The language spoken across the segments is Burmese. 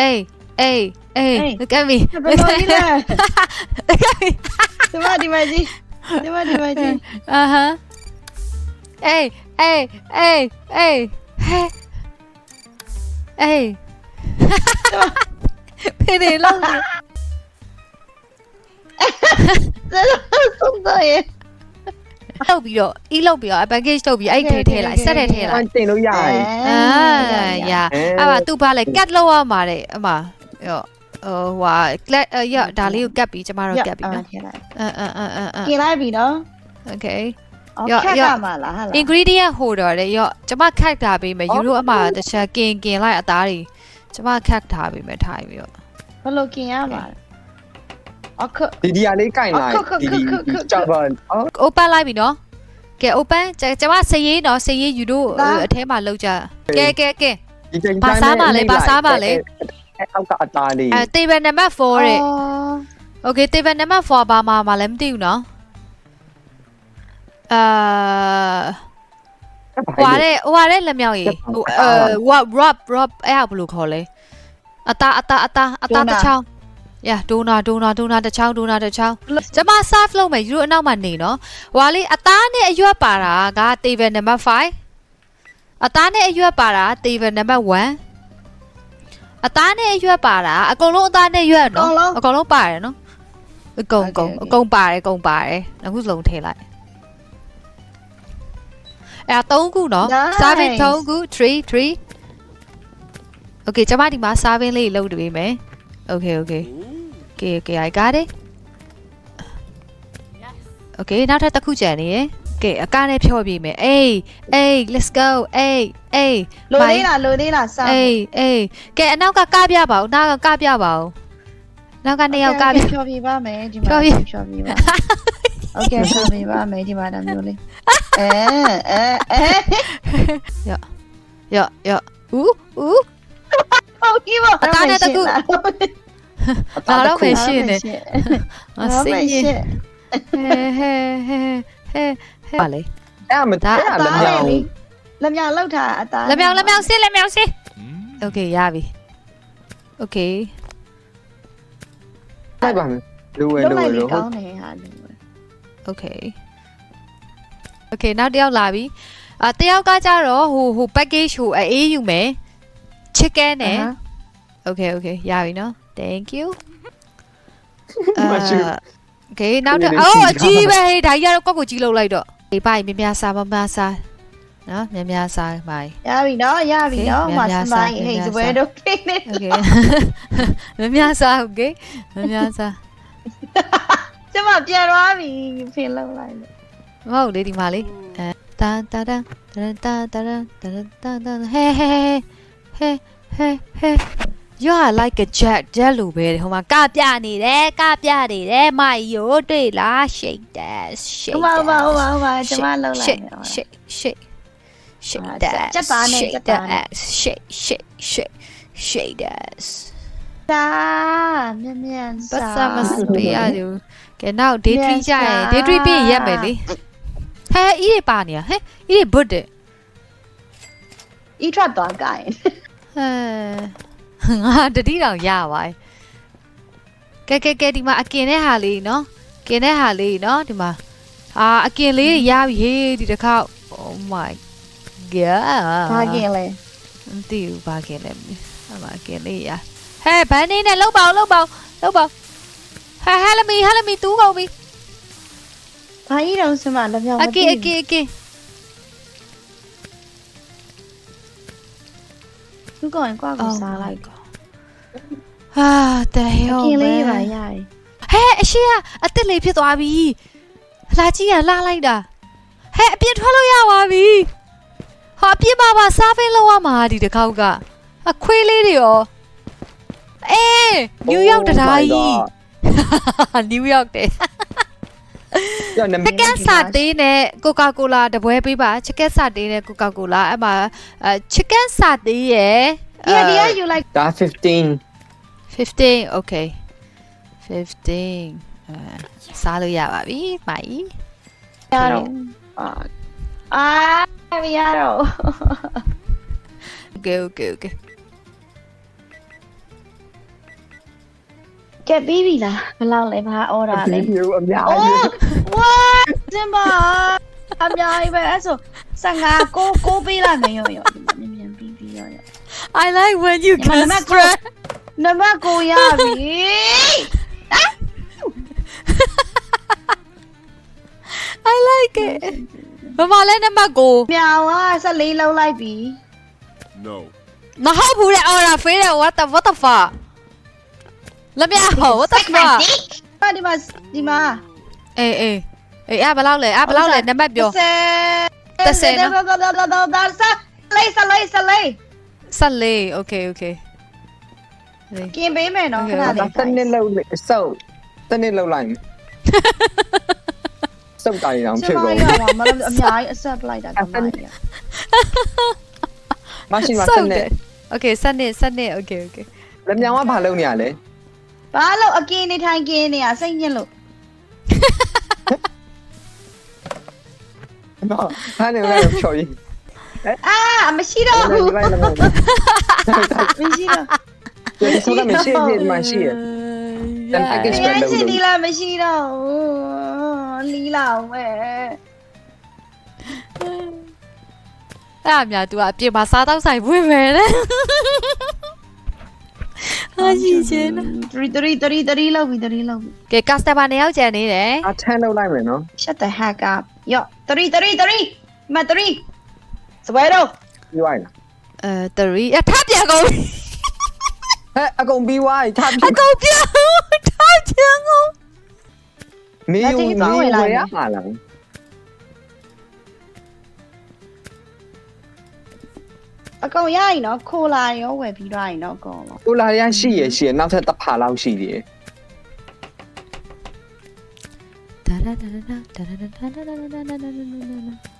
Ê, ê, ê, Kami. Kami. Kami. đi. dimaji. Coba dimaji. Aha. Ê, ê, ê, ê. Ê. Thế này lâu rồi. Rất là xong rồi. ကြီး အာဟာအေးအေးအေးအေးဟဲအေးဖေးနေလို့ ဆုံးတော့ရေ လောက်ပြီးတော့ e လောက်ပြီးတော့ package ထုတ်ပြီးအဲ့ထဲထဲလိုက်ဆက်တဲ့ထဲလိုက် တင်လို့ရတယ် အာရအဲ့ပါသူဘာလဲ cut လောက်ရမှာတဲ့အမရောဟိုဟွာ cut ရဒါလေးကို cut ပြီးကျမတို့ cut ပြီးနော် ထည့်လိုက် အန်အန်အန်အန် กินလိုက်ပြီနော် okay အော် ရော့ ခက် ရော့ ရမှာလားဟာလား ingredient holder လေရောကျမ cut ထားပေးမယ်ယူရိုအမတခြားกินกินလိုက်အသားတွေကျမ cut ထားပေးမယ်ထားပြီးတော့ ဘယ်လိုกินရမှာလဲ အခက် ဒီဒီကလေးကင်လိုက်ဒီဒီကြောက်ပါအော် open လိုက်ပြီနော်ကဲ open ကျကျမစရေးနော်စရေးယူရိုအထဲမှာလောက်ကြကဲကဲကဲ ဒီချိန်ဘာစားပါလဲဘာစားပါလဲအောက်ကအသားလေး အဲ table number 4တဲ့အော် Okay table number 4ဘာမှမလည်းမသိဘူးနော်အာဟွာတဲ့ဟွာတဲ့လက်မြောက်ကြီးဟိုအဲ what rob rob အဲ့ဒါဘယ်လိုခေါ်လဲအတာအတာအတာအတာတစ်ချောင်း yeah ဒိုနာဒိုနာဒိုနာတစ်ချောင်းဒိုနာတစ်ချောင်းကျမ serve လုပ်မယ်ယူရိုအနောက်မှာနေနော်ဟွာလေးအသားနဲ့အရွက်ပါတာက table number 5အသားနဲ့အရွက်ပါတာ table number 1အသားနဲ့အရွက်ပါတာအကုန်လုံးအသားနဲ့ရွက်နော်အကုန်လုံးပါတယ်နော်အကုန်အကုန်အကုန်ပါတယ်အကုန်ပါတယ်အခုစလုံးထည့်လိုက်အဲ့ဒါ3ခုနော် serving 3ခု3 3 Okay ကျွန်မဒီမှာ serving လေးလုပ်ပေးမယ် Okay okay Okay okay I got it Okay နောက်ထပ်တစ်ခုကြံနေရယ် Okay အကားနဲ့ဖြောပြမယ်အေးအေး let's go အေးအေး လိုသေးလားလိုသေးလားစား အေးအေးကဲအနောက်ကကပြပါဦးနောက်ကကပြပါဦးနောက်ကနှစ်ယောက်ကပြ ဖြောပြပါမယ်ဒီမှာ ဖြောပြ ဖြောပြပါโอเคဖြောပြပါမယ်ဒီမှာဒါမျိုးလေးအဲအဲအဲ ရော့ရော့ဦးဦး ဟုတ်ပြီပါ အသားနဲ့တစ်ခု လာတော့မယ်ရှင်းနေအ ဟုတ် စင်း မယ် ရ ရှ ဟဲ င်း ဟဲဟဲဟဲဟဲပါလေ အဲ့မသားအဲ့လည်းမြောင် လက် 나랑 배신해. 아, 싱이. 헤헤헤헤헤. 빨리. À, mình dạ, giàu à lâm giàu lâu thả giàu lâm giàu xin lâm giàu xin. Ừ. Ok dạ, ya vi ok. Hai bạn đuôi now đeo là vi à đeo cái cha rồi hù hù package hù ấy dùng mẹ. Chicken nè. Ok ok dạ, ya vi nó. thank you အာကဲနောက်တော့အိုးအကြီးပဲဟေးဒါကြီးကတော့ကောက်ကိုကြီးလောက်လိုက်တော့ဒီပိုင်မြမြစားမမစားနော်မြမြစားပိုင်ရပြီနော်ရပြီနော်မစမိုင်းဟေးဇွဲတော့ကိနေโอเคမြမြစားโอเคမြမြစားကျမပြန်သွားပြီဖင်လောက်လိုက်မဟုတ်လေဒီမှာလေအဲတန်တန်တန်တန်တန်တန်တန်ဟဲဟဲဟဲဟဲဟဲ you are like a jet jet လို့ပဲဟိုမှာကပြနေတယ်ကပြနေတယ်မိုင်ရိုးတွေ့လား shake that ဟ shake ိုပါဟိုပါဟိုပါဟိုပါကျမလောက်လိုက် shake မယ် shake shake shake အာ that ကြက်သားနဲ့ကြက်သားနဲ့ shake shake shake shake that တာမြန်မြန် ပတ်စမစပေးရဘူးကဲနောက် day 3ကြရင် day 3ပြီးရင်ရက်မယ်လေဟဲဤတွေပါနေရဟဲဤတွေဘွတ်တယ် ဤထွက်သွားကြရင် ဟဲ ငါတတိတောင်ရပါရဲ့ကဲကဲကဲဒီမှာအကင်တဲ့ဟာလေးနော်ကင်တဲ့ဟာလေးနော်ဒီမှာအာအကင်လေးရပြီဟေးဒီတစ်ခေါက် oh my god ဘာကင်လဲမသိဘူးဘာကင်လဲအမအကင်လေးရဟဲဘန်းနေနဲ့လောက်ပါအောင်လောက်ပါအောင်လောက်ပါဟဲဟဲလမီဟဲလမီတူးကုန်ပြီဘာကြီးတော့စမလက်မြောင်အကင်အကင်အကင်သူကောရင်ကွာကိုစားလိုက် ဟာတဲ့ဟဲအကင်လေးပါရရဟဲအရှိကအစ်စ်လေးဖြစ်သွားပြီလာကြီးကလာလိုက်တာဟဲအပြစ်ထွက်လို့ရပါပြီဟာအပြစ်ပါပါစားဖင်းလောက်ရမှာဒီတစ်ခေါက်ကအခွေးလေးတွေရောအေးနယူးယောက်တရာကြီးနယူးယောက်တဲ့ကြောက်နမချက်ကက်စာတေးနဲ့ကိုကာကိုလာတပွဲပေးပါချက်ကက်စာတေးနဲ့ကိုကာကိုလာအဲ့မှာအဲချက်ကက်စာတေးရဲ့ Yeah, uh, yeah, you like. Got 15. 15, okay. 15. Uh, စားလို့ရပါပြီမိုင်ရတော့အာမရတော့ Okay okay okay ကဲပြီးပြီလားဘယ်လောက်လဲဘာ order လဲပြီးပြီအများကြီး What? ဒီမှာအများကြီးပဲအဲ့ဆို55ကိုကိုပေးလာငရုံရောဒီမှာ I like when you can Emang nama aku. Nama aku Yari. ah! I like it. Mama lên nama cô. Mèo à, sao lấy lâu lại bi, No. Nó hấp hụi lại, ôi là phí lại, what the, what the fuck? Let me out, what the fuck? Đi mà, đi mà. eh eh eh áp bà lao lệ, áp bà lao lệ, nè mẹ biểu. Tê xe. Tê xe. Tê xe. Tê xe. Tê xe. Tê xe. Tê xe. Tê xe. Tê xe. Tê ဆက်လေးโอเคโอเคกินပေးမယ်နော်ခဏလေးစနစ်လောက်စုပ်စနစ်လောက်လိုက်စုပ်တိုင်းအောင်ဖြစ်ကုန်မလို့အများကြီးအဆက်လိုက်တာကမကြီးမရှိပါစနစ်โอเคစနစ်စနစ်โอเคโอเคလမြောင်ကဘာလုပ်နေရလဲဘာလို့အကင်းနေထိုင်ကင်းနေရစိတ်ညစ်လို့နော်ဟာနေလိုက်ချော်ကြီး Ah, မရှိတော့ဘူး မရှိတော့ Yo solo me sé de Mashir. Tan package ပဲရလုပ်ရှိလို့ ဒီလားမရှိတော့ဘူးလီလာဝဲအဲ့အမြ तू ကအပြင်မှာစားတော့ဆိုင်ဝင်မယ်လေဟာရှင်ချင်း3 3 3 3လောက်ပြီ3လောက်ပြီ ကဲ customer နှစ်ယောက်ကြံနေတယ် အထမ်းလောက်လိုက်မယ်နော် shut the heck up yo 3 3 3မ3 စပွဲတော့ပြီးသွားရင်လားအဲ3အထပ်ပြန်ကုန်ပြီဟဲ့အကုန်ပြီးသွားပြီထားပြီအကုန်ပြန်ထားပြန်ကုန်မင်းကိုမင်းကိုရပါလားအကုန်ရရင်တော့ခိုလာရောဝယ်ပြီးသွားရင်တော့အကုန်ပေါ့ကိုလာရရှိရရှိရနောက်ထပ်တစ်ဖာလောက်ရှိသေးတယ်ဒါဒါဒါဒါဒါဒါဒါဒါဒါဒါဒါဒါ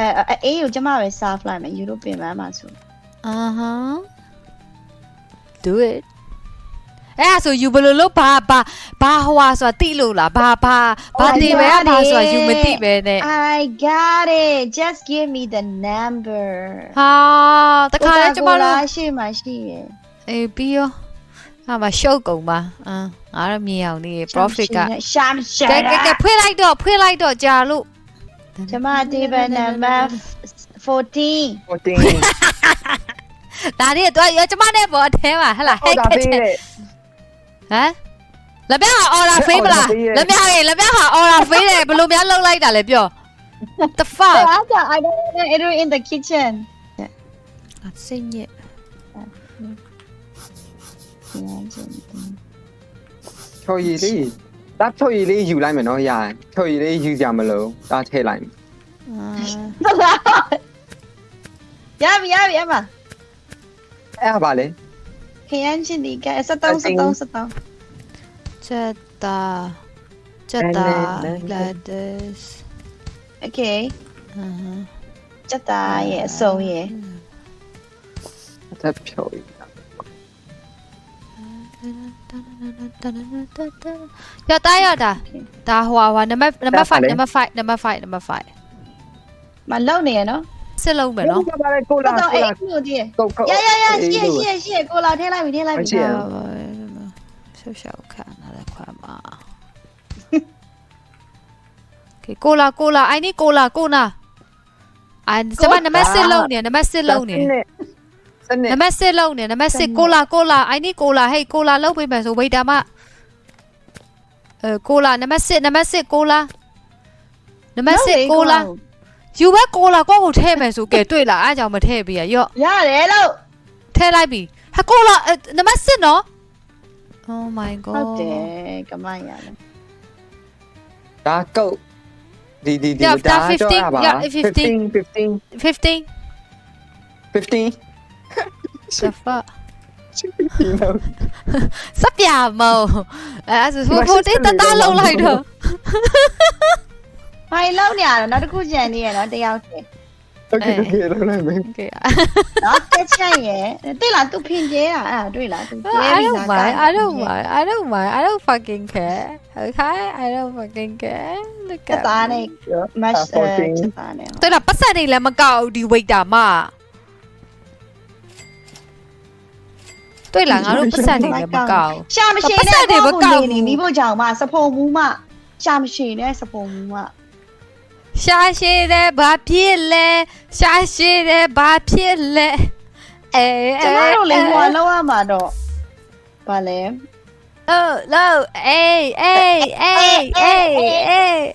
အဲအေးကိုကျမပဲ serve လိုက်မယ်ယူရိုပင်ပန်းမှာဆို Uh huh. Do it. အဲ့ဒါဆို you ဘယ်လိုလုပ်ဘာဘာဘာဟွာဆိုတာတိလို့လားဘာဘာဘာတင်ပဲကဘာဆိုတာ you မတိပဲနဲ့ I got it just give me the number ဟာတခါလဲကျမတို့ရှိမှရှိရယ်အေးပြီးရောဟာမရှုပ်ကုန်ပါအမ်ငါတော့မြင်အောင်နေ profit ကရှာမရှာကဲကဲကဲဖွင့်လိုက်တော့ဖွင့်လိုက်တော့ကြာလို့ ကျမဒီဘယ်နံပါတ်14 14ဒါလေးတော့ရကျမနဲ့ပေါ်အထဲမှာဟဲ့လားဟုတ်ဟဲ့တာခက်ပေးချက်တဲ့ဟမ်လက်ပြဟာ order ဖေးမလား order ပေးရဲ့လက်ပြရေလက်ပြဟာ order ဖေးတယ်ဘယ်လိုများလောက်လိုက်တာလဲပြော the fuck After I don't want it in the kitchen စိတ်ညစ်ချော်ရည်လေးဒါချော်ရည်လေးယူလိုက်မယ်နော်ရရင်ချော်ရည်လေးယူကြမလို့ဒါထည့်လိုက်မယ် Yami, Yami, Emma. Eh, vale. Kay Angelica. Eh, sa taong, sa taong, sa taong. Chata. Chata. Gladys. Okay. Uh-huh. Chata, yeah. So, yeah. Chata, pyo, Yo, tayo, ta. Ta, hua, hua. Number, number five, number five, number five, number five. ဟွာနံပါတ်နံပါတ်5နံပါတ်5နံပါတ်5နံပါတ်5 မလုံနေရနော် စစ်လုံးမယ်နော် ဟုတ်ပါလေကိုလာ တော့ ကို အဲ့ လာ ကိုဒီ ကိုကို ရရရရှိရရှိရရှိရကိုလာထဲလိုက်ပြီထဲလိုက်ပြီ ရှိရ ရှောက်ရှောက်ခံရတဲ့ခွာမှာကဲကိုလာကိုလာအိုင်နီကိုလာကိုနာအိုင်စမနံပါတ်6လုံးနေနံပါတ်6လုံးနေ စနစ် နံပါတ်6လုံးနေနံပါတ်6ကိုလာကိုလာအိုင်နီကိုလာဟေးကိုလာလောက်ပေးမယ်ဆိုဝေတာမအဲကိုလာနံပါတ်6နံပါတ်6ကိုလာနံပါတ်6ကိုလာ ယူဘက်ကိုလာကိုကိုထဲမယ်ဆိုကဲတွေ့လားအားကြောင့်မထဲပေးရရော့ ရတယ်လို့ ထဲလိုက်ပြီဟာကိုလာအဲနံပါတ်6နော် Oh my god ဟုတ်တယ်ကမိုင်းရတယ် ဒါကုတ်ဒီဒီဒီ Yeah, ဒါ 15 တော့ပါ yeah, 15 15 15 15 the fuck 15လို့ စပ်ပြမောအဲဆိုဟိုဟိုတေးတတလုံးလိုက်တော့ ဘာလောက်နေရတော့နောက်တစ်ခုကြံနေရတော့တယောက်တည်းโอเคโอเคแล้วได้ไหมโอเคอะ နော်တက်ချိုင်ရယ်တိတ်လားသူဖင်ကျဲอะအဲ့ဒါတွေ့လားသူကျဲ I ပြီး don't သား mind. ကောင်း I don't mind. I don't mind. I don't fucking care. Okay? I don't fucking care. Look တက် at သား me. နဲ့ match အဲတက်သားနဲ့ တော်တာပတ်စံနေလည်းမကောက်ဘူးဒီ waiter မတွေ့လားငါတို့ပတ်စံနေလည်းမကောက်ဘူး ရှာမရှိနဲ့ပတ်စံတွေမကောက်ဘူး မိဖို့ကြောင့်မစဖုံမူးမရှာမရှိနဲ့စဖုံမူးမ ရှာရှိတယ်ဘာဖြစ်လဲရှာရှိတယ်ဘာဖြစ်လဲအဲ ကျမတို့လည်းဟိုလောက်ရမှာတော့ဘာလဲ Oh, no. Hey, hey, hey, hey, hey.